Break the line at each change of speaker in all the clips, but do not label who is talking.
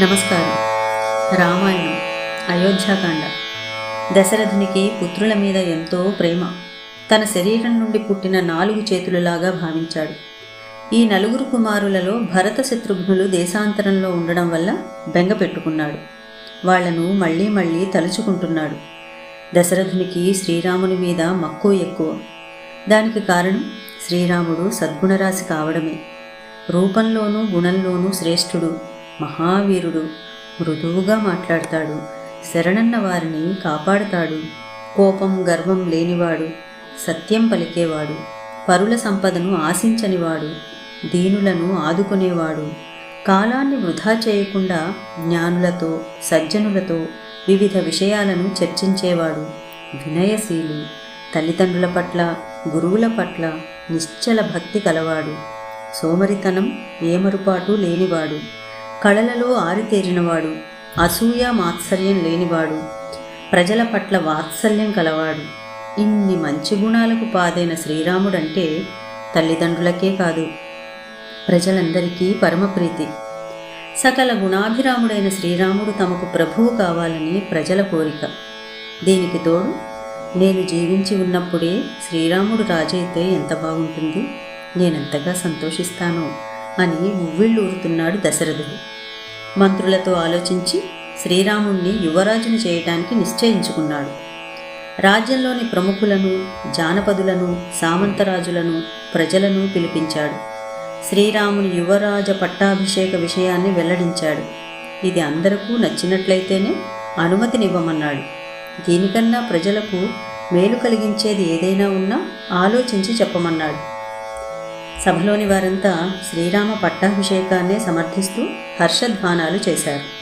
నమస్కారం. రామాయణం అయోధ్యాకాండ. దశరథునికి పుత్రుల మీద ఎంతో ప్రేమ. తన శరీరం నుండి పుట్టిన నాలుగు చేతులలాగా భావించాడు. ఈ నలుగురు కుమారులలో భరత శత్రుఘ్నులు దేశాంతరంలో ఉండడం వల్ల బెంగ పెట్టుకున్నాడు. వాళ్ళను మళ్ళీ మళ్ళీ తలుచుకుంటున్నాడు. దశరథునికి శ్రీరాముని మీద మక్కువ ఎక్కువ. దానికి కారణం శ్రీరాముడు సద్గుణరాశి కావడమే. రూపంలోనూ గుణంలోనూ శ్రేష్ఠుడు. మహావీరుడు మృదువుగా మాట్లాడతాడు. శరణన్న వారిని కాపాడతాడు. కోపం గర్వం లేనివాడు సత్యం పలికేవాడు పరుల సంపదను ఆశించనివాడు దీనులను ఆదుకునేవాడు. కాలాన్ని వృధా చేయకుండా జ్ఞానులతో సజ్జనులతో వివిధ విషయాలను చర్చించేవాడు. వినయశీలు తల్లిదండ్రుల పట్ల గురువుల పట్ల నిశ్చల భక్తి కలవాడు. సోమరితనం ఏమరుపాటు లేనివాడు. కళలలో ఆరితేరినవాడు అసూయ మాత్సర్యం లేనివాడు ప్రజల పట్ల వాత్సల్యం కలవాడు. ఇన్ని మంచి గుణాలకు పాదైన శ్రీరాముడంటే తల్లిదండ్రులకే కాదు ప్రజలందరికీ పరమప్రీతి. సకల గుణాభిరాముడైన శ్రీరాముడు తమకు ప్రభువు కావాలని ప్రజల కోరిక. దీనికి తోడు నేను జీవించి ఉన్నప్పుడే శ్రీరాముడు రాజైతే ఎంత బాగుంటుంది నేనెంతగా సంతోషిస్తానో. అని ఉవ్విళ్ళూరుతున్నాడు దశరథుడు. మంత్రులతో ఆలోచించి శ్రీరాముణ్ణి యువరాజును చేయటానికి నిశ్చయించుకున్నాడు. రాజ్యంలోని ప్రముఖులను జానపదులను సామంతరాజులను ప్రజలను పిలిపించాడు. శ్రీరాముని యువరాజ పట్టాభిషేక విషయాన్ని వెల్లడించాడు. ఇది అందరకు నచ్చినట్లయితేనే అనుమతినివ్వమన్నాడు. దీనికన్నా ప్రజలకు మేలు కలిగించేది ఏదైనా ఉన్నా ఆలోచించి చెప్పమన్నాడు. సభలోని వారంతా శ్రీరామ పట్టాభిషేకాన్నే సమర్థిస్తూ హర్షధ్వానాలు చేశారు.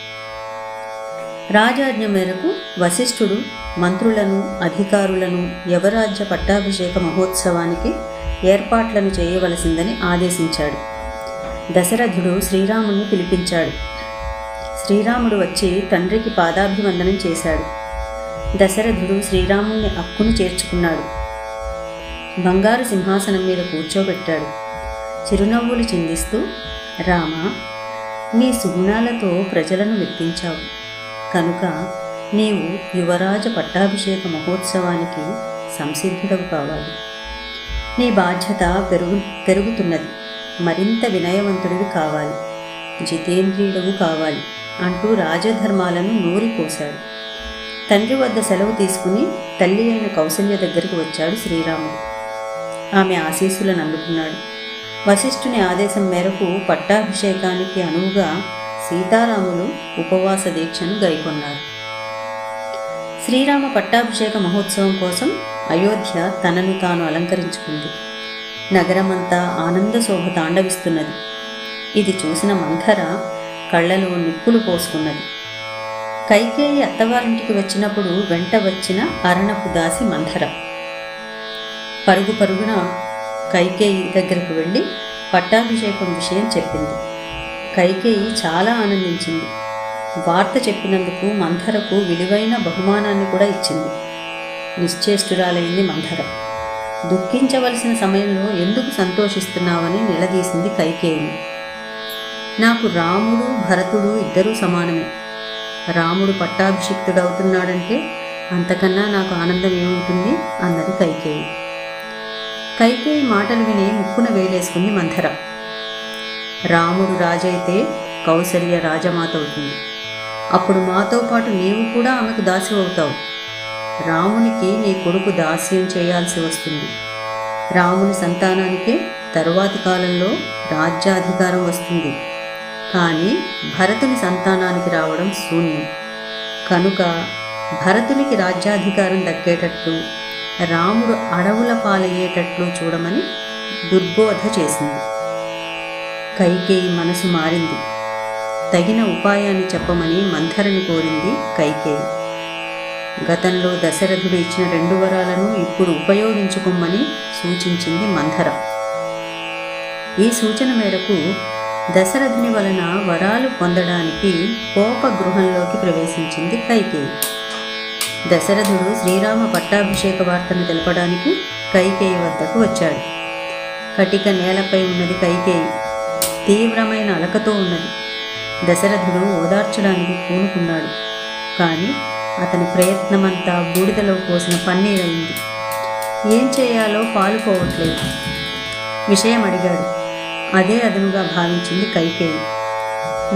రాజాజ్ఞ మేరకు వశిష్ఠుడు మంత్రులను అధికారులను యవరాజ్య పట్టాభిషేక మహోత్సవానికి ఏర్పాట్లను చేయవలసిందని ఆదేశించాడు. దశరథుడు శ్రీరాముని పిలిపించాడు. శ్రీరాముడు వచ్చి తండ్రికి పాదాభివందనం చేశాడు. దశరథుడు శ్రీరాముణ్ణి అక్కును చేర్చుకున్నాడు. బంగారు సింహాసనం మీద కూర్చోబెట్టాడు. చిరునవ్వులు చిందిస్తూ రామ నీ సుగుణాలతో ప్రజలను మెప్పించావు కనుక నీవు యువరాజ పట్టాభిషేక మహోత్సవానికి సంసిద్ధుడవు కావాలి. నీ బాధ్యత పెరుగు పెరుగుతున్నది. మరింత వినయవంతుడివి కావాలి. జితేంద్రియుడవు కావాలి అంటూ రాజధర్మాలను నూరిపోశాడు తండ్రి వద్ద సెలవు తీసుకుని తల్లి అయిన కౌసల్య దగ్గరికి వచ్చాడు శ్రీరాముడు. ఆమె ఆశీస్సులను అందుకున్నాడు. వశిష్ఠుని ఆదేశం మేరకు పట్టాభిషేకానికి అనువుగా సీతారాములు ఉపవాస దీక్షను గైకొన్నారు. శ్రీరామ పట్టాభిషేక మహోత్సవం కోసం అయోధ్య తనను తాను అలంకరించుకుంది. నగరమంతా ఆనంద శోభ తాండవిస్తున్నది. ఇది చూసిన మంథర కళ్ళలో నిప్పులు పోసుకున్నది. కైకేయి అత్తవారింటికి వచ్చినప్పుడు వెంట వచ్చిన అరణపు దాసి మంథర పరుగు పరుగున కైకేయి దగ్గరకు వెళ్ళి పట్టాభిషేకం విషయం చెప్పింది. కైకేయి చాలా ఆనందించింది. వార్త చెప్పినందుకు మంథరకు విలువైన బహుమానాన్ని కూడా ఇచ్చింది. నిశ్చేష్టురాలైంది మంథర దుఃఖించవలసిన సమయంలో ఎందుకు సంతోషిస్తున్నావని నిలదీసింది కైకేయిని నాకు రాముడు భరతుడు ఇద్దరూ సమానమే. రాముడు పట్టాభిషిక్తుడవుతున్నాడంటే అంతకన్నా నాకు ఆనందం ఏముంటుంది? అన్నది కైకేయి. కైకేయి మాటలు విని ముక్కున వేలేసుకుంది మంథర రాముడు రాజైతే కౌసల్య రాజమాత అవుతుంది అప్పుడు మాతో పాటు నీవు కూడా ఆమెకు దాసి అవుతావు రామునికి నీ కొడుకు దాస్యం చేయాల్సి వస్తుంది. రాముని సంతానానికే తరువాతి కాలంలో రాజ్యాధికారం వస్తుంది. కానీ భరతుని సంతానానికి రావడం శూన్యం. కనుక భరతునికి రాజ్యాధికారం దక్కేటట్లు రాముడు అడవుల పాలయ్యేటట్లు చూడమని దుర్బోధ చేసింది. కైకేయి మనసు మారింది. తగిన ఉపాయాన్ని చెప్పమని మంథరని కోరింది కైకేయి. గతంలో దశరథుడు ఇచ్చిన రెండు వరాలను ఇప్పుడు ఉపయోగించుకోమని సూచించింది మంథర. ఈ సూచన మేరకు దశరథుని వలన వరాలు పొందడానికి కోపగృహంలోకి ప్రవేశించింది కైకేయి. దశరథుడు శ్రీరామ పట్టాభిషేక వార్తను తెలపడానికి కైకేయి వద్దకు వచ్చాడు. కటిక నేలపై ఉన్నది కైకేయి. తీవ్రమైన అలకతో ఉన్నది. దశరథుడు ఓదార్చడానికి పూనుకున్నాడు. కానీ అతని ప్రయత్నమంతా బూడిదలో పోసిన పన్నీరయింది ఏం చేయాలో పాలుపోవట్లేదు విషయం అడిగాడు. అదే అదనుగా భావించింది కైకేయి.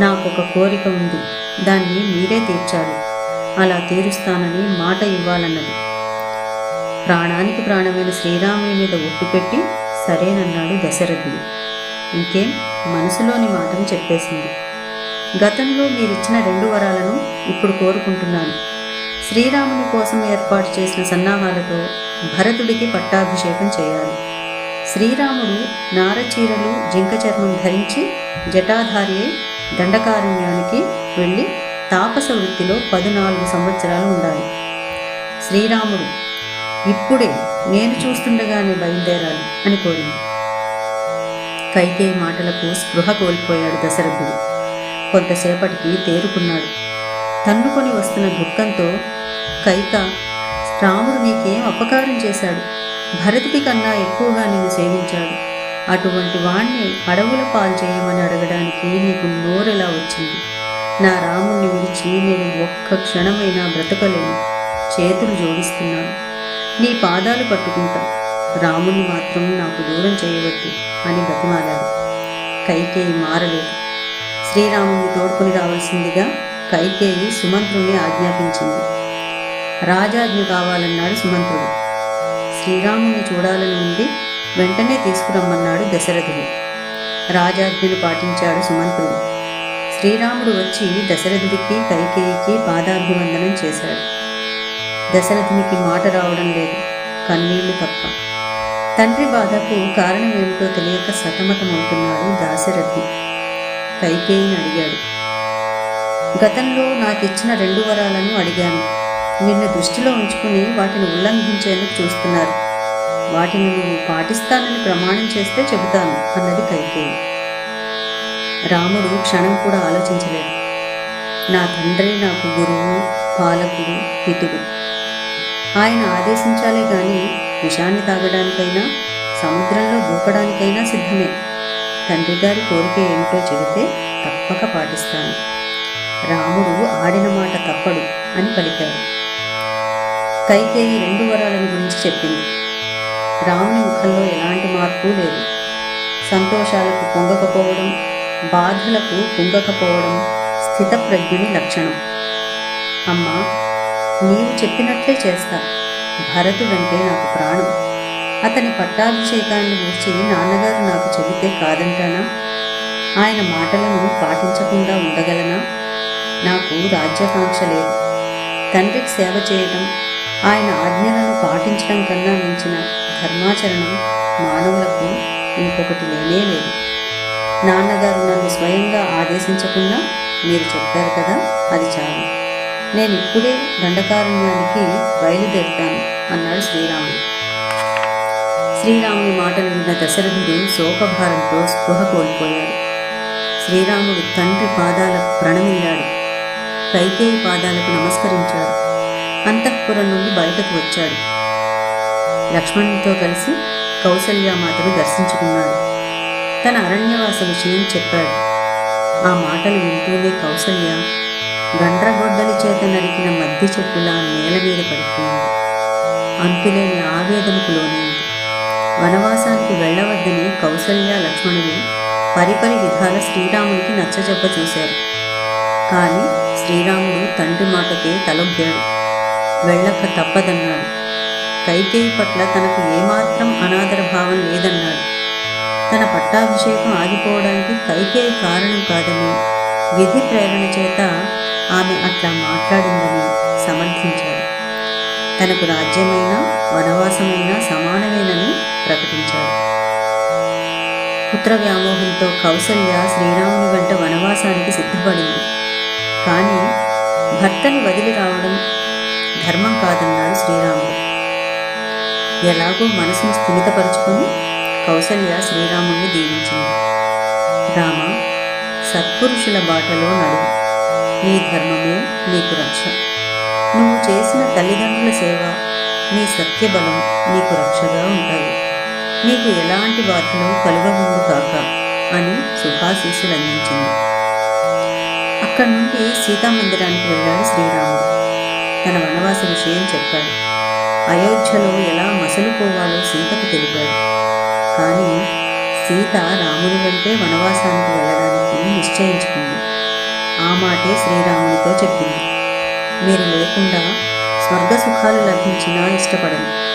నాకొక కోరిక ఉంది. దాన్ని మీరే తీర్చాలి. అలా తీరుస్తానని మాట ఇవ్వాలన్నది. ప్రాణానికి ప్రాణమైన శ్రీరాముని మీద ఒట్టు పెట్టి సరేనన్నాడు దశరథుడు. ఇంకేం? మనసులోని మాటను చెప్పేసింది. గతంలో మీరిచ్చిన రెండు వరాలను ఇప్పుడు కోరుకుంటున్నాను. శ్రీరాముని కోసం ఏర్పాటు చేసిన సన్నాహాలతో భరతుడికి పట్టాభిషేకం చేయాలి. శ్రీరాముడు నారచీరలు జింక చర్మం ధరించి జటాధారి దండకారణ్యానికి వెళ్ళి తాపస వృత్తిలో పదునాలుగు సంవత్సరాలు ఉండాలి. శ్రీరాముడు ఇప్పుడే నేను చూస్తుండగానే బయలుదేరాలి అని కోరింది. కైకేయి మాటలకు స్పృహ కోల్పోయాడు దశరథుడు. కొంతసేపటికి తేరుకున్నాడు. తన్నుకొని వస్తున్న దుఃఖంతో కైక రాముడు నీకేం అపకారం చేశాడు? భరతుడి కన్నా ఎక్కువగా నిన్ను సేవించాడు. అటువంటి వాణ్ణి అడవుల పాలు చేయమని అడగడానికి నీకు నోరెలా వచ్చింది? నా రాముణ్ణి విడిచి నేను ఒక్క క్షణమైనా బ్రతకలేను. చేతులు జోడిస్తున్నాను. నీ పాదాలు పట్టుకుంటా. రాముణ్ణి మాత్రం నాకు దూరం చేయవద్దు అని బతిమాలాడు. కైకేయి మారలేదు. శ్రీరాముని తోడుకుని రావాల్సిందిగా కైకేయి సుమంత్రుణ్ణి ఆజ్ఞాపించింది. రాజాజ్ఞ కావాలన్నాడు సుమంత్రుడు. శ్రీరాముని చూడాలని ఉంది వెంటనే తీసుకురమ్మన్నాడు దశరథుడు. రాజాజ్ఞను పాటించాడు సుమంత్రుడు. శ్రీరాముడు వచ్చి దశరథుడికి కైకేయికి పాదాభివందనం చేశాడు. దశరథునికి మాట రావడం లేదు. కన్నీళ్ళు తప్ప. తండ్రి బాధకు కారణం ఏమిటో తెలియక సతమతమవుతున్నాడు దాశరథి. కైకేయిని అడిగాడు. గతంలో నాకు ఇచ్చిన రెండు వరాలను అడిగాను. నిన్ను దృష్టిలో ఉంచుకుని వాటిని ఉల్లంఘించేందుకు చూస్తున్నారు. వాటిని నువ్వు పాటిస్తానని ప్రమాణం చేస్తే చెబుతాను అన్నది కైకేయి. రాముడు క్షణం కూడా ఆలోచించలేదు. నా తండ్రి నాకు గురువు పాలకుడు పితుడు. ఆయన ఆదేశించాలే గాని విషాన్ని తాగడానికైనా సముద్రంలో దూకడానికైనా సిద్ధమే. తండ్రి గారి కోరిక ఏమిటో చెబితే తప్పక పాటిస్తాను. రాముడు ఆడిన మాట తప్పడు అని పలికాడు. కైకేయి రెండు వరాలను గురించి చెప్పింది. రాముని ముఖంలో ఎలాంటి మార్పు లేదు. సంతోషాలకు పొంగకపోవడం బాధలకు కుంగకపోవడం స్థితప్రజ్ఞుని లక్షణం. అమ్మా నీవు చెప్పినట్లే చేస్తా. భరతుడంటే నాకు ప్రాణం. అతని పట్టాభిషేకాన్ని గూర్చి నాన్నగారు నాకు చెబితే కాదంటానా? ఆయన మాటలను పాటించకుండా ఉండగలనా? నాకు రాజ్యాకాంక్ష లేదు. తండ్రికి సేవ చేయడం ఆయన ఆజ్ఞలను పాటించడం కన్నా మించిన ధర్మాచరణం మానవులకు ఇంకొకటి లేనే లేదు. నాన్నగారు నన్ను స్వయంగా ఆదేశించకుండా మీరు చెప్పారు కదా అది చాలు. నేను ఇప్పుడే దండకారణ్యానికి బయలుదేరుతాను అన్నాడు శ్రీరాముడు. శ్రీరాముని మాటలు విన్న దశరథుడు శోకభారంతో స్పృహ కోల్పోయాడు. శ్రీరాముడు తండ్రి పాదాలకు ప్రణమిల్లాడు. కైకేయి పాదాలకు నమస్కరించాడు. అంతఃపురం నుండి బయటకు వచ్చాడు. లక్ష్మణునితో కలిసి కౌసల్యామాతను దర్శించుకున్నాడు. తన అరణ్యవాస విషయం చెప్పాడు. ఆ మాటలు వింటూనే కౌసల్య గండ్రగొడ్డలి చేత నరికిన మద్ది చెట్టులా నేల మీద పడిపోయింది. అంతులేని ఆవేదనకు లోనైంది. వనవాసానికి వెళ్ళవద్దని కౌసల్య లక్ష్మణులు పరిపరి విధాల శ్రీరామునికి నచ్చజెప్ప చూశారు. కానీ శ్రీరాముడు తండ్రి మాటకే తలొగ్గాడు. వెళ్ళక తప్పదన్నాడు. కైకేయి పట్ల తనకు ఏమాత్రం అనాదర భావం లేదన్నాడు. తన పట్టాభిషేకం ఆగిపోవడానికి కైకేయి కారణం కాదని విధి ప్రేరణ చేత ఆమె అట్లా మాట్లాడిందని సమర్థించాడు. తనకు రాజ్యమైన వనవాసమైన సమానమేనని ప్రకటించాడు. పుత్ర వ్యామోహంతో కౌసల్య శ్రీరాముని వెంట వనవాసానికి సిద్ధపడింది. కానీ భర్తని వదిలి రావడం ధర్మం కాదన్నాడు శ్రీరాముడు. ఎలాగో మనసును స్థిమితపరుచుకుని కౌసల్య శ్రీరాముణ్ణి దీవించింది. రామ సత్పురుషుల బాటలో నడువు నీ ధర్మమే నీకు రక్ష. నువ్వు చేసిన తల్లిదండ్రుల సేవ నీ సత్యబలం నీకు రక్షగా ఉంటాయి. నీకు ఎలాంటి బాధలు కలుగముందు కాక అని శుభాశీస్సులు అందించింది. అక్కడి నుండి సీతామందిరానికి వెళ్ళాడు శ్రీరాముడు. తన వనవాస విషయం చెప్పాడు. అయోధ్యలో ఎలా మసలుకోవాలో సీతకు తెలిపాడు. కానీ సీత రాముని వెంటే వనవాసానికి వెళ్ళడానికి నిశ్చయించుకుంది. ఆ మాటే శ్రీరామునితో చెప్పింది. మీరు లేకుండా స్వర్గ సుఖాలు లభించినా ఇష్టపడను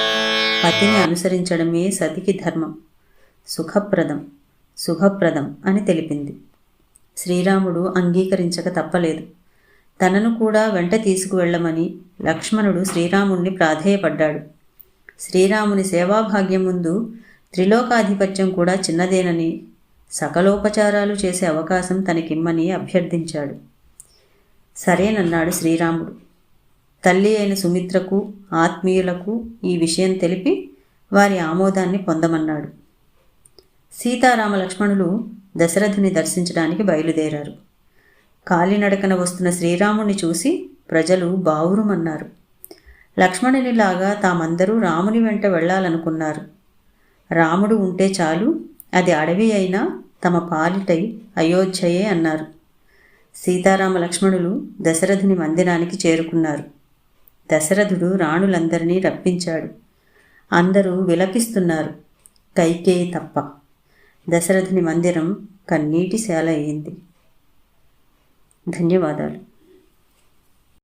పతిని అనుసరించడమే సతికి ధర్మం. సుఖప్రదం శుభప్రదం అని తెలిపింది. శ్రీరాముడు అంగీకరించక తప్పలేదు. తనను కూడా వెంట తీసుకువెళ్ళమని లక్ష్మణుడు శ్రీరాముణ్ణి ప్రాధేయపడ్డాడు. శ్రీరాముని సేవాభాగ్యం ముందు త్రిలోకాధిపత్యం కూడా చిన్నదేనని సకలోపచారాలు చేసే అవకాశం తనకిమ్మని అభ్యర్థించాడు. సరేనన్నాడు శ్రీరాముడు. తల్లి అయిన సుమిత్రకు ఆత్మీయులకు ఈ విషయం తెలిపి వారి ఆమోదాన్ని పొందమన్నాడు. సీతారామ లక్ష్మణులు దశరథుని దర్శించడానికి బయలుదేరారు. కాలినడకన వస్తున్న శ్రీరాముణ్ణి చూసి ప్రజలు బావురుమన్నారు. లక్ష్మణునిలాగా తామందరూ రాముని వెంట వెళ్ళాలనుకున్నారు. రాముడు ఉంటే చాలు అది అడవి అయినా తమ పాలిటై అయోధ్యయే అన్నారు. సీతారామ లక్ష్మణులు దశరథుని మందిరానికి చేరుకున్నారు. దశరథుడు రాణులందరినీ రప్పించాడు. అందరూ విలపిస్తున్నారు. కైకేయి తప్ప. దశరథుని మందిరం కన్నీటి శాల అయింది. ధన్యవాదాలు.